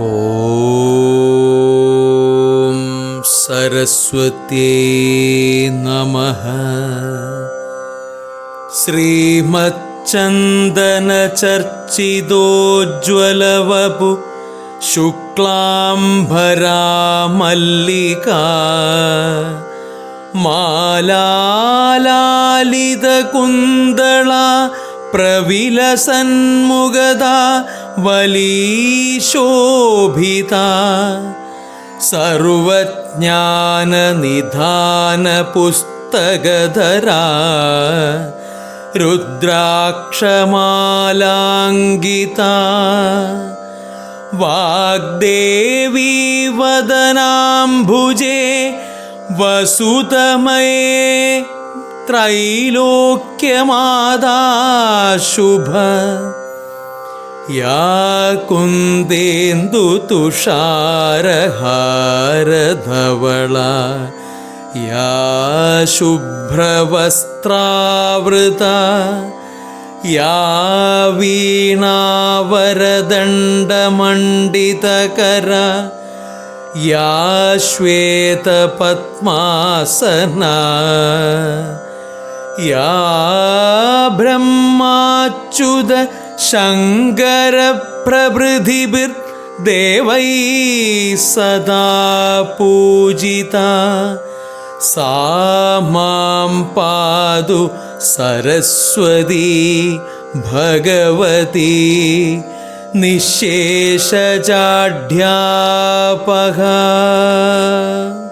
ഓം സരസ്വത്യേ നമ. ശ്രീമച്ചന്ദനചർച്ചിതോജ്വലവപു ശുക്ലാംഭരാമല്ലിക മാലാലിതകുന്തള പ്രവിലസന്മുഖത वलीशोभिता सर्वज्ञाननिधानपुस्तकधरा रुद्राक्षमालाङ्गिता वाग्देवी वदनाम्भुजे वसुतमये त्रैलोक्यमादा शुभ या कुन्देन्दुतुषारहारधवला या शुभ्रवस्त्रावृता या वीणावरदण्डमण्डितकरा या श्वेतपद्मासना या ब्रह्माच्युत शङ्करप्रभृतिभिर्देवैः सदा पूजिता। सा मां पातु सरस्वती भगवती। निःशेषजाढ्यापहा